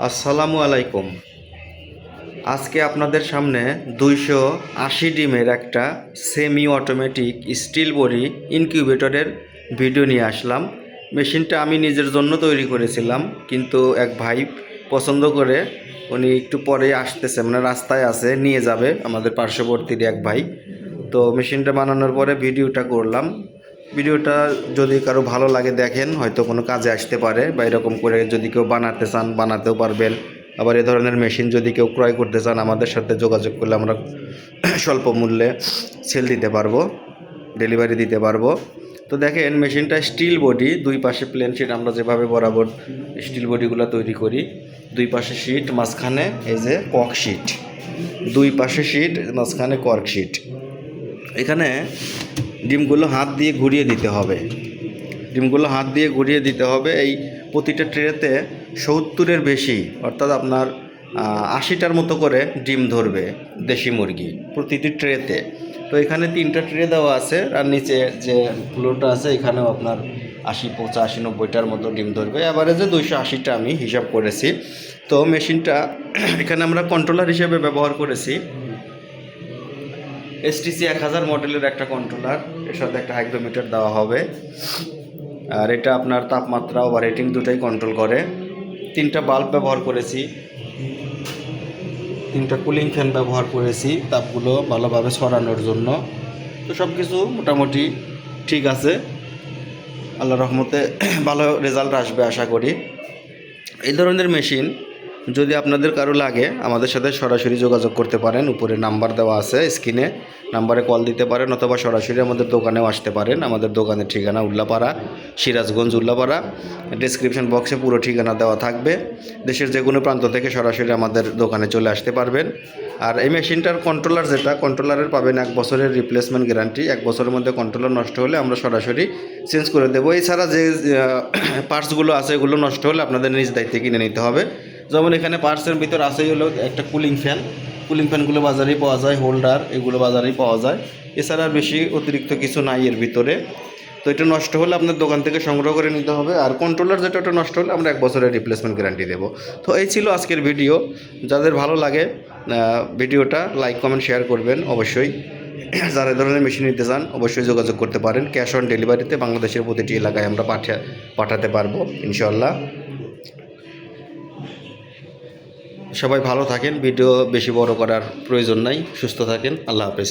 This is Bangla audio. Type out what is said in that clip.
আসসালামু আলাইকুম। আজকে আপনাদের সামনে দুইশো আশি ডিমের একটা সেমি অটোমেটিক স্টিল বডি ইনকিউবেটরের ভিডিও নিয়ে আসলাম। মেশিনটা আমি নিজের জন্য তৈরি করেছিলাম, কিন্তু এক ভাই পছন্দ করে, উনি একটু পরে আসতেছে মানে রাস্তায় আছে, নিয়ে যাবে আমাদের পার্শ্ববর্তীর এক ভাই। তো মেশিনটা বানানোর পরে ভিডিওটা করলাম। ভিডিওটা যদি কারও ভালো লাগে দেখেন, হয়তো কোনো কাজে আসতে পারে বা এরকম করে যদি কেউ বানাতে চান, বানাতেও পারবেন। আবার এ ধরনের মেশিন যদি কেউ ক্রয় করতে চান, আমাদের সাথে যোগাযোগ করলে আমরা স্বল্প মূল্যে সেল দিতে পারব, ডেলিভারি দিতে পারব। তো দেখেন, মেশিনটা স্টিল বডি, দুই পাশে প্লেন শিট আমরা যেভাবে বরাবর স্টিল বডিগুলো তৈরি করি, দুই পাশে শিট মাঝখানে এই যে কক শিট দুই পাশে শিট মাঝখানে কর্ক শিট এখানে ডিমগুলো হাত দিয়ে ঘুরিয়ে দিতে হবে। ডিমগুলো হাত দিয়ে ঘুরিয়ে দিতে হবে। এই প্রতিটা ট্রেতে সত্তরের বেশি, অর্থাৎ আপনার আশিটার মতো করে ডিম ধরবে দেশি মুরগি প্রতিটি ট্রেতে। তো এখানে তিনটা ট্রে দেওয়া আছে আর নিচে যে ফ্লোরটা আছে, এখানেও আপনার আশি, পঁচাশি, নব্বইটার মতো ডিম ধরবে। অ্যাভারেজে দুইশো আশিটা আমি হিসাব করেছি। তো মেশিনটা, এখানে আমরা কন্ট্রোলার হিসেবে ব্যবহার করেছি। এসটিসি এক হাজার মডেলের একটা কন্ট্রোলার এর সাথে একটা হাইগ্রোমিটার দেওয়া হবে। আর এটা আপনার তাপমাত্রা ওভার রেটিং দুটাই কন্ট্রোল করে। তিনটা বাল্ব ব্যবহার করেছি। তিনটা কুলিং ফ্যান ব্যবহার করেছি তাপগুলো ভালোভাবে সরানোর জন্য। তো সব কিছু মোটামুটি ঠিক আছে। আল্লাহ রহমতে ভালো রেজাল্ট আসবে আশা করি। এই ধরনের মেশিন যদি আপনাদের কারও লাগে, আমাদের সাথে সরাসরি যোগাযোগ করতে পারেন। উপরে নাম্বার দেওয়া আছে স্ক্রিনে। নাম্বারে কল দিতে পারেন অথবা সরাসরি আমাদের দোকানেও আসতে পারেন। আমাদের দোকানের ঠিকানা উল্লাপাড়া, সিরাজগঞ্জ উল্লাপাড়া। ডিসক্রিপশন বক্সে পুরো ঠিকানা দেওয়া থাকবে। দেশের যে কোনো প্রান্ত থেকে সরাসরি আমাদের দোকানে চলে আসতে পারবেন। আর এই মেশিনটার কন্ট্রোলার যেটা কন্ট্রোলারের পাবেন এক বছরের রিপ্লেসমেন্ট গ্যারান্টি এক বছরের মধ্যে কন্ট্রোলার নষ্ট হলে আমরা সরাসরি চেঞ্জ করে দেবো। এছাড়া যে পার্টসগুলো আছে, এগুলো নষ্ট হলে আপনাদের নিজ দায়িত্বে কিনে নিতে হবে। যেমন এখানে পার্সের ভিতর আছেই হলো একটা কুলিং ফ্যান কুলিং ফ্যানগুলো বাজারেই পাওয়া যায় হোল্ডার এগুলো বাজারেই পাওয়া যায়। এছাড়া আর বেশি অতিরিক্ত কিছু নাই এর ভিতরে। তো এটা নষ্ট হলে আপনার দোকান থেকে সংগ্রহ করে নিতে হবে। আর কন্ট্রোলার যেটা, ওটা নষ্ট হলে আমরা এক বছরের রিপ্লেসমেন্ট গ্যারান্টি দেবো। তো এই ছিল আজকের ভিডিও যাদের ভালো লাগে ভিডিওটা লাইক কমেন্ট শেয়ার করবেন অবশ্যই। যারা ধরনের মেশিন নিতে চান, অবশ্যই যোগাযোগ করতে পারেন। ক্যাশ অন ডেলিভারিতে বাংলাদেশের প্রতিটি এলাকায় আমরা পাঠা পাঠাতে পারব ইনশাল্লাহ সবাই ভালো থাকেন ভিডিও বেশি বড় করার প্রয়োজন নাই সুস্থ থাকেন আল্লাহ হাফেজ।